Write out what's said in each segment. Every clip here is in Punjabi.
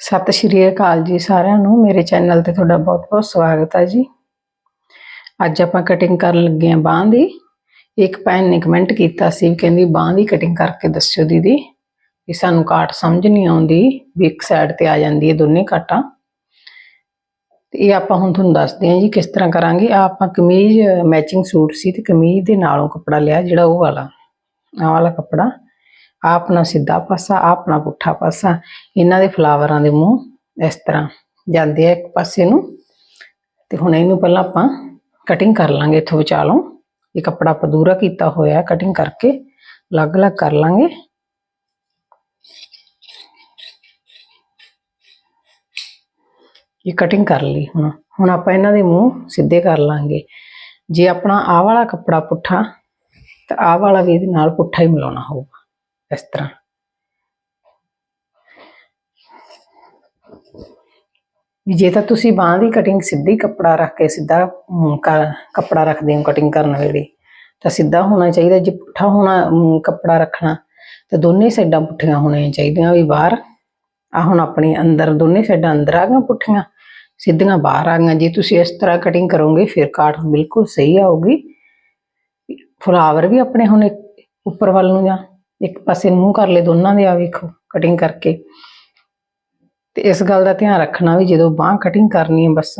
ਸਤਿ ਸ਼੍ਰੀ ਅਕਾਲ ਜੀ ਸਾਰਿਆਂ ਨੂੰ। ਮੇਰੇ ਚੈਨਲ ਤੇ ਤੁਹਾਡਾ ਬਹੁਤ-ਬਹੁਤ ਸਵਾਗਤ ਹੈ ਜੀ। ਅੱਜ ਆਪਾਂ ਕਟਿੰਗ ਕਰਨ ਲੱਗੇ ਆਂ ਬਾਂਹ ਦੀ। ਇੱਕ ਭੈਣ ਨੇ ਕਮੈਂਟ ਕੀਤਾ ਸੀ ਕਹਿੰਦੀ, ਬਾਂਹ ਦੀ ਕਟਿੰਗ ਕਰਕੇ ਦੱਸਿਓ ਦੀਦੀ ਵੀ ਸਾਨੂੰ ਕਾਟ ਸਮਝ ਨਹੀਂ ਆਉਂਦੀ, ਵੀ ਇੱਕ ਸਾਈਡ ਤੇ ਆ ਜਾਂਦੀ ਹੈ ਦੋਨੇ ਕਾਟਾਂ ਤੇ ਇਹ ਆਪਾਂ ਹੁਣ ਤੁਹਾਨੂੰ ਦੱਸਦੇ ਹਾਂ ਜੀ ਕਿਸ ਤਰ੍ਹਾਂ ਕਰਾਂਗੇ। ਆਹ ਆਪਾਂ ਕਮੀਜ਼ ਮੈਚਿੰਗ ਸੂਟ ਸੀ ਤੇ ਕਮੀਜ਼ ਦੇ ਨਾਲੋਂ ਕੱਪੜਾ ਲਿਆ ਜਿਹੜਾ ਉਹ ਵਾਲਾ, ਆਹ ਵਾਲਾ ਕੱਪੜਾ। ਆਪਣਾ ਸਿੱਧਾ ਪਾਸਾ ਆਪਣਾ ਪੁੱਠਾ ਪਾਸਾ। ਇਹਨਾਂ ਦੇ ਫਲਾਵਰਾਂ ਦੇ ਮੂੰਹ ਇਸ ਤਰ੍ਹਾਂ ਜਾਂਦੇ ਆ ਇੱਕ ਪਾਸੇ ਨੂੰ। ਤੇ ਹੁਣ ਇਹਨੂੰ ਪਹਿਲਾਂ ਆਪਾਂ ਕਟਿੰਗ ਕਰ ਲਾਂਗੇ ਇੱਥੋਂ ਵਿਚਾਲੋਂ। ਇਹ ਕੱਪੜਾ ਆਪਾਂ ਦੂਰਾ ਕੀਤਾ ਹੋਇਆ ਕਟਿੰਗ ਕਰਕੇ। ਅਲੱਗ-ਅਲੱਗ ਕਰ ਲਾਂਗੇ। ਇਹ ਕਟਿੰਗ ਕਰ ਲਈ ਹੁਣ। ਹੁਣ ਆਪਾਂ ਇਹਨਾਂ ਦੇ ਮੂੰਹ ਸਿੱਧੇ ਕਰ ਲਾਂਗੇ। ਜੇ ਆਪਣਾ ਆਹ ਵਾਲਾ ਕੱਪੜਾ ਪੁੱਠਾ, ਤਾਂ ਆਹ ਵਾਲਾ ਵੀ ਇਹਦੇ ਨਾਲ ਪੁੱਠਾ ਹੀ ਮਿਲਾਉਣਾ ਹੋਊਗਾ। ਇਸ ਤਰ੍ਹਾਂ ਵੀ ਜੇ ਤਾਂ ਤੁਸੀਂ ਬਾਂਹ ਦੀ ਕਟਿੰਗ ਸਿੱਧੀ ਕੱਪੜਾ ਰੱਖ ਕੇ ਸਿੱਧਾ ਕੱਪੜਾ ਰੱਖਦੇ ਹੋ ਕਟਿੰਗ ਕਰਨ ਵੇਲੇ, ਤਾਂ ਸਿੱਧਾ ਹੋਣਾ ਚਾਹੀਦਾ ਜੇ ਪੁੱਠਾ ਹੋਣਾ ਕੱਪੜਾ ਰੱਖਣਾ, ਤਾਂ ਦੋਨੇ ਸਾਈਡਾਂ ਪੁੱਠੀਆਂ ਹੋਣੀਆਂ ਚਾਹੀਦੀਆਂ ਵੀ ਬਾਹਰ ਆ ਹੁਣ ਆਪਣੀ ਅੰਦਰ ਦੋਨੇ ਸਾਈਡਾਂ ਅੰਦਰ ਆ ਗਈਆਂ ਪੁੱਠੀਆਂ, ਸਿੱਧੀਆਂ ਬਾਹਰ ਆ ਗਈਆਂ, ਜੇ ਤੁਸੀਂ ਇਸ ਤਰ੍ਹਾਂ ਕਟਿੰਗ ਕਰੋਗੇ ਫਿਰ ਕਾਟ ਬਿਲਕੁਲ ਸਹੀ ਆਊਗੀ, ਫਲਾਵਰ ਵੀ ਆਪਣੇ ਹੁਣ ਉੱਪਰ ਵੱਲ ਨੂੰ ਜਾਂ ਇੱਕ ਪਾਸੇ ਨੂੰ ਮੂੰਹ ਕਰ ਲਏ ਦੋਨਾਂ ਦੇ ਆ ਵੇਖੋ ਕਟਿੰਗ ਕਰਕੇ। ਤੇ ਇਸ ਗੱਲ ਦਾ ਧਿਆਨ ਰੱਖਣਾ ਵੀ ਜਦੋਂ ਬਾਹ ਕਟਿੰਗ ਕਰਨੀ ਹੈ ਬਸ,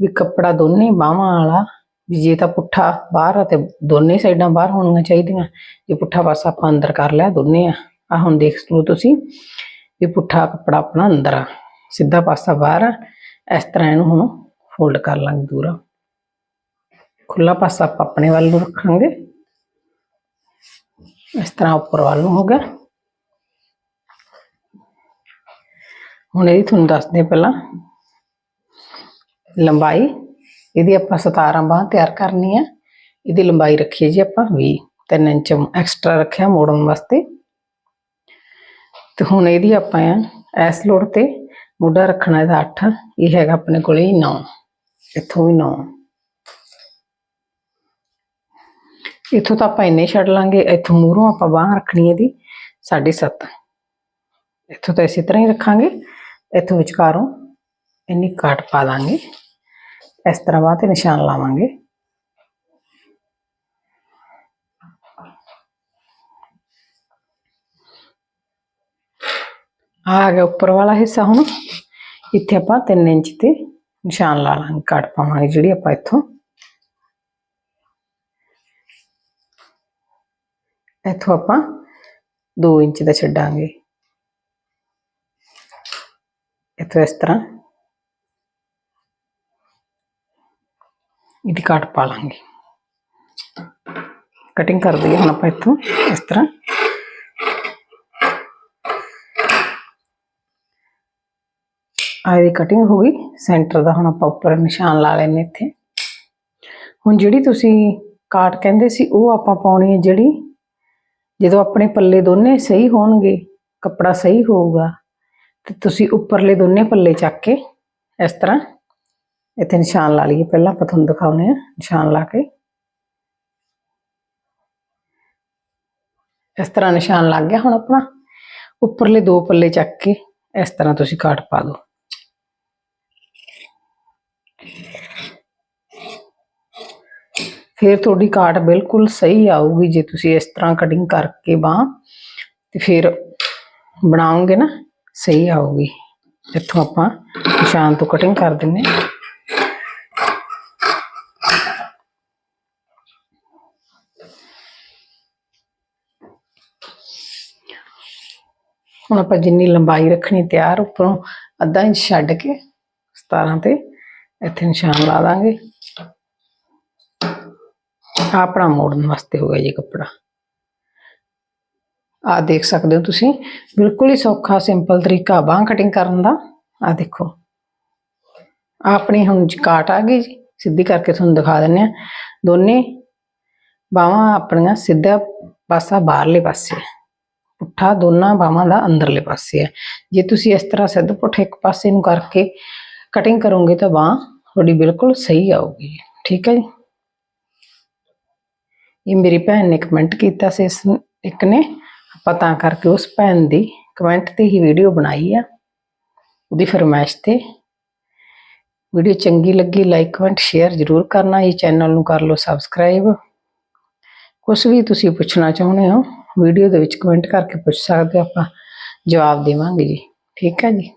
ਵੀ ਕੱਪੜਾ ਦੋਨੇ ਬਾਹਾਂ ਵਾਲਾ, ਵੀ ਜੇ ਤਾਂ ਪੁੱਠਾ ਬਾਹਰ ਆ ਤੇ ਦੋਨੇ ਸਾਈਡਾਂ ਬਾਹਰ ਹੋਣੀਆਂ ਚਾਹੀਦੀਆਂ। ਜੇ ਪੁੱਠਾ ਪਾਸਾ ਆਪਾਂ ਅੰਦਰ ਕਰ ਲਿਆ ਦੋਨੇ ਆ। ਆ ਹੁਣ ਦੇਖ ਲਓ ਤੁਸੀਂ, ਵੀ ਪੁੱਠਾ ਕੱਪੜਾ ਆਪਣਾ ਅੰਦਰ ਆ, ਸਿੱਧਾ ਪਾਸਾ ਬਾਹਰ ਆ, ਇਸ ਤਰ੍ਹਾਂ ਇਹਨੂੰ ਹੁਣ ਫੋਲਡ ਕਰ ਲਾਂਗੇ ਦੂਰਾ ਖੁੱਲਾ ਪਾਸਾ ਆਪਾਂ ਆਪਣੇ ਵੱਲ ਨੂੰ ਰੱਖਾਂਗੇ। ਇਸ ਤਰ੍ਹਾਂ ਉੱਪਰ ਵੱਲ ਨੂੰ ਹੋ ਗਿਆ। ਹੁਣ ਇਹ ਤੁਹਾਨੂੰ ਦੱਸਦੇ ਪਹਿਲਾਂ। ਲੰਬਾਈ, ਇਹਦੀ ਆਪਾਂ 17 ਬਾਂਹ ਤਿਆਰ ਕਰਨੀ ਹੈ ਇਹਦੀ ਲੰਬਾਈ ਰੱਖੀਏ ਜੀ ਆਪਾਂ 20 3 ਇੰਚ ਐਕਸਟਰਾ ਰੱਖਿਆ ਮੋੜਨ ਵਾਸਤੇ। ਤੇ ਹੁਣ ਇਹਦੀ ਆਪਾਂ ਐਸ ਲੋੜ ਤੇ ਮੋਢਾ ਰੱਖਣਾ ਇਹਦਾ 8 ਇਹ ਹੈਗਾ ਆਪਣੇ ਕੋਲੇ 9 ਇੱਥੋਂ ਵੀ 9 ਇੱਥੋਂ ਤਾਂ ਆਪਾਂ ਇੰਨੇ ਛੱਡ ਲਾਂਗੇ, ਇੱਥੋਂ ਮੂਹਰੋਂ ਆਪਾਂ ਬਾਂਹ ਰੱਖਣੀ ਇਹਦੀ 7.5 ਇੱਥੋਂ ਤਾਂ ਇਸੇ ਤਰ੍ਹਾਂ ਹੀ ਰੱਖਾਂਗੇ, ਇੱਥੋਂ ਵਿਚਕਾਰੋਂ ਇੰਨੀ ਕਾਟ ਪਾ ਦਾਂਗੇ ਇਸ ਤਰ੍ਹਾਂ ਬਾਂਹ ਤੇ ਨਿਸ਼ਾਨ ਲਾਵਾਂਗੇ। ਆਹ ਆ ਗਿਆ ਉੱਪਰ ਵਾਲਾ ਹਿੱਸਾ ਹੁਣ, ਇੱਥੇ ਆਪਾਂ 3 ਇੰਚ ਤੇ ਨਿਸ਼ਾਨ ਲਾ ਲਾਂਗੇ ਕਾਟ ਪਾਵਾਂਗੇ ਜਿਹੜੀ ਆਪਾਂ ਇੱਥੋਂ ਇੱਥੋਂ ਆਪਾਂ 2 ਇੰਚ ਦਾ ਛੱਡਾਂਗੇ। ਇੱਥੋਂ ਇਸ ਤਰ੍ਹਾਂ ਇਹਦੀ ਕਾਟ ਪਾ ਲਾਂਗੇ। ਕਟਿੰਗ ਕਰ ਦਈਏ ਹੁਣ ਆਪਾਂ ਇੱਥੋਂ ਇਸ ਤਰ੍ਹਾਂ। ਆਹ ਇਹਦੀ ਕਟਿੰਗ ਹੋ ਗਈ। ਸੈਂਟਰ ਦਾ ਹੁਣ ਆਪਾਂ ਉੱਪਰ ਨਿਸ਼ਾਨ ਲਾ ਲੈਣੇ ਇੱਥੇ। ਹੁਣ ਜਿਹੜੀ ਤੁਸੀਂ ਕਾਟ ਕਹਿੰਦੇ ਸੀ, ਉਹ ਆਪਾਂ ਪਾਉਣੀ ਹੈ ਜਿਹੜੀ ਜਦੋਂ ਆਪਣੇ ਪੱਲੇ ਦੋਨੇ ਸਹੀ ਹੋਣਗੇ, ਕੱਪੜਾ ਸਹੀ ਹੋਊਗਾ, ਤੇ ਤੁਸੀਂ ਉੱਪਰਲੇ ਦੋਨੇ ਪੱਲੇ ਚੱਕ ਕੇ ਇਸ ਤਰ੍ਹਾਂ ਇੱਥੇ ਨਿਸ਼ਾਨ ਲਾ ਲਈਏ। ਪਹਿਲਾਂ ਆਪਾਂ ਤੁਹਾਨੂੰ ਦਿਖਾਉਨੇ ਆ ਨਿਸ਼ਾਨ ਲਾ ਕੇ। ਇਸ ਤਰ੍ਹਾਂ ਨਿਸ਼ਾਨ ਲੱਗ ਗਿਆ ਹੁਣ ਆਪਣਾ। ਉੱਪਰਲੇ ਦੋ ਪੱਲੇ ਚੱਕ ਕੇ ਇਸ ਤਰ੍ਹਾਂ ਤੁਸੀਂ ਕਾਟ ਪਾ ਦਿਓ। ਫਿਰ ਤੁਹਾਡੀ ਕਾਟ ਬਿਲਕੁਲ ਸਹੀ ਆਊਗੀ ਜੇ ਤੁਸੀਂ ਇਸ ਤਰ੍ਹਾਂ ਕਟਿੰਗ ਕਰਕੇ ਬਾਹ ਤੇ ਫਿਰ ਬਣਾਓਗੇ ਨਾ, ਸਹੀ ਆਊਗੀ ਇੱਥੋਂ ਆਪਾਂ ਨਿਸ਼ਾਨ ਤੋਂ ਕਟਿੰਗ ਕਰ ਦਿੰਨੇ ਹਾਂ। ਹੁਣ ਆਪਾਂ ਜਿੰਨੀ ਲੰਬਾਈ ਰੱਖਣੀ ਤਿਆਰ, ਉੱਪਰੋਂ ਅੱਧਾ ਇੰਚ ਛੱਡ ਕੇ 17 ਤੇ ਇੱਥੇ ਨਿਸ਼ਾਨ ਲਾ ਦਾਂਗੇ ਆਪਣਾ ਮੋੜਨ ਵਾਸਤੇ ਹੋ ਗਿਆ ਜੀ ਕੱਪੜਾ। ਆ ਦੇਖ ਸਕਦੇ ਹੋ ਤੁਸੀਂ, ਬਿਲਕੁਲ ਹੀ ਸੌਖਾ ਸਿੰਪਲ ਤਰੀਕਾ ਬਾਹ ਕਟਿੰਗ ਕਰਨ ਦਾ। ਆ ਦੇਖੋ। ਆਪਣੀ ਹੁਣ ਕਾਟ ਆ ਗਈ ਜੀ, ਸਿੱਧੀ ਕਰਕੇ ਤੁਹਾਨੂੰ ਦਿਖਾ ਦਿੰਨੇ ਆ ਦੋਨੇ ਬਾਹਾਂ ਆਪਣੀਆਂ ਸਿੱਧਾ ਪਾਸਾ ਬਾਹਰਲੇ ਪਾਸੇ ਹੈ। ਪੁੱਠਾ ਦੋਨਾਂ ਬਾਹਾਂ ਦਾ ਅੰਦਰਲੇ ਪਾਸੇ ਹੈ ਜੇ ਤੁਸੀਂ ਇਸ ਤਰ੍ਹਾਂ ਸਿੱਧ ਪੁੱਠ ਇੱਕ ਪਾਸੇ ਨੂੰ ਕਰਕੇ ਕਟਿੰਗ ਕਰੋਗੇ ਤਾਂ ਬਾਹ ਤੁਹਾਡੀ ਬਿਲਕੁਲ ਸਹੀ ਆਊਗੀ। ਠੀਕ ਹੈ ਜੀ। ਇਹ ਮੇਰੀ ਭੈਣ ਨੇ ਕਮੈਂਟ ਕੀਤਾ ਸੀ ਇਸ ਇੱਕ ਨੇ, ਆਪਾਂ ਤਾਂ ਕਰਕੇ ਉਸ ਭੈਣ ਦੀ ਕਮੈਂਟ ਤੇ ਹੀ ਵੀਡੀਓ ਬਣਾਈ ਆ, ਉਹਦੀ ਫਰਮਾਇਸ਼ ਤੇ। ਵੀਡੀਓ ਚੰਗੀ ਲੱਗੀ ਲਾਈਕ ਕਮੈਂਟ ਸ਼ੇਅਰ ਜ਼ਰੂਰ ਕਰਨਾ, ਇਹ ਚੈਨਲ ਨੂੰ ਕਰ ਲਓ ਸਬਸਕ੍ਰਾਈਬ ਕੁਝ ਵੀ ਤੁਸੀਂ ਪੁੱਛਣਾ ਚਾਹੁੰਦੇ ਹੋ ਵੀਡੀਓ ਦੇ ਵਿੱਚ ਕਮੈਂਟ ਕਰਕੇ ਪੁੱਛ ਸਕਦੇ ਹੋ, ਆਪਾਂ ਜਵਾਬ ਦੇਵਾਂਗੇ ਜੀ। ਠੀਕ ਹੈ ਜੀ?